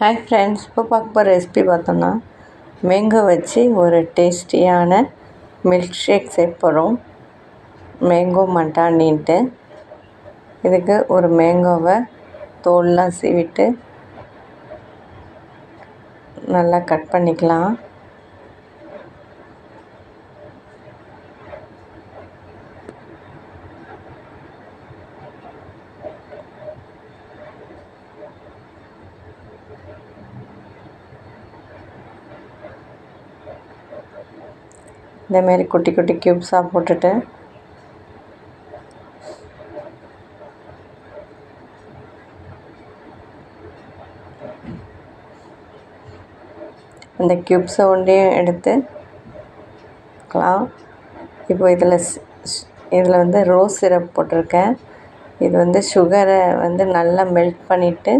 Hi friends இப்போ பார்க்க போகிற ரெசிபி பார்த்தோம்னா மேங்கோ வச்சு ஒரு டேஸ்டியான மில்க் ஷேக் செய்ய மேங்கோ மட்டானின்ட்டு இதுக்கு ஒரு மேங்கோவை தோல்லாம் சீவிட்டு நல்லா கட் பண்ணிக்கலாம். இந்தமாரி குட்டி குட்டி க்யூப்ஸாக போட்டுட்டு. அந்த க்யூப்ஸை ஒன்றையும் எடுத்து இப்போ இதில் இதில் வந்து ரோஸ் சிரப் போட்டிருக்கேன். இது வந்து சுகரை வந்து நல்லா மெல்ட் பண்ணிவிட்டு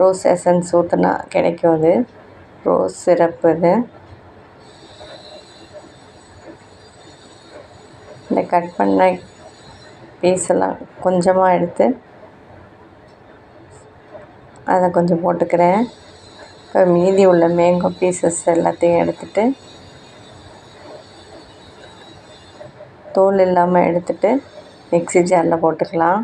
ரோஸ் எசன்ஸ் ஊற்றினா கிடைக்கும் அது. ரோஸ் சிரப் இது. இந்த கட் பண்ண பீஸெல்லாம் கொஞ்சமாக எடுத்து அதை கொஞ்சம் போட்டுக்கிறேன். இப்போ மீதி உள்ள மேங்கோ பீசஸ் எல்லாத்தையும் எடுத்துகிட்டு தோல் இல்லாமல் எடுத்துகிட்டு மிக்சி ஜாரில் போட்டுக்கலாம்.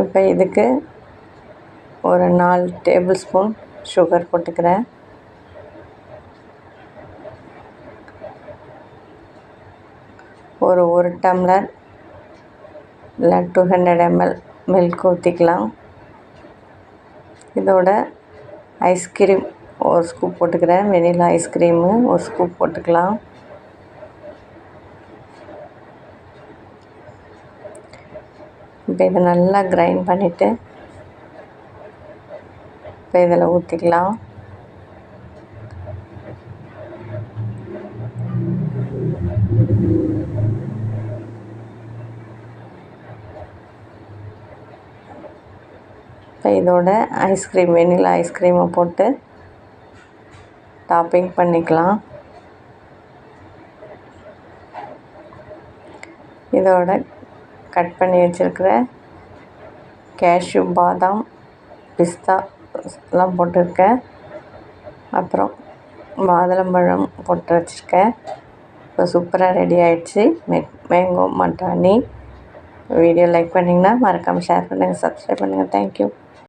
இப்போ இதுக்கு ஒரு நாலு டேபிள் ஸ்பூன் சுகர் போட்டுக்கிறேன். ஒரு ஒரு டம்ளர் இல்லை டூ ஹண்ட்ரட் எம்எல் மில்க் ஊற்றிக்கலாம் இதோட ஐஸ்கிரீம் ஒரு ஸ்கூப் போட்டுக்கிறேன். வெனிலா ஐஸ்கிரீமு ஒரு ஸ்கூப் போட்டுக்கலாம். இப்போ இதை நல்லா கிரைண்ட் பண்ணிவிட்டு இப்போ இதில் ஊற்றிக்கலாம். இப்போ இதோட ஐஸ்கிரீம் வெனிலா ஐஸ்கிரீமை போட்டு டாப்பிங் பண்ணிக்கலாம். இதோட கட் பண்ணி வச்சுருக்கிற கேஷ்யூ பாதாம் பிஸ்தா எல்லாம் போட்டிருக்கேன். அப்புறம் மாதுளம்பழம் போட்டு வச்சுருக்கேன். இப்போ சூப்பராக ரெடி ஆகிடுச்சு மே மேங்கோ மட்டாணி. வீடியோ லைக் பண்ணிங்கன்னா மறக்காமல் ஷேர் பண்ணுங்கள் சப்ஸ்கிரைப் பண்ணுங்கள் தேங்க்யூ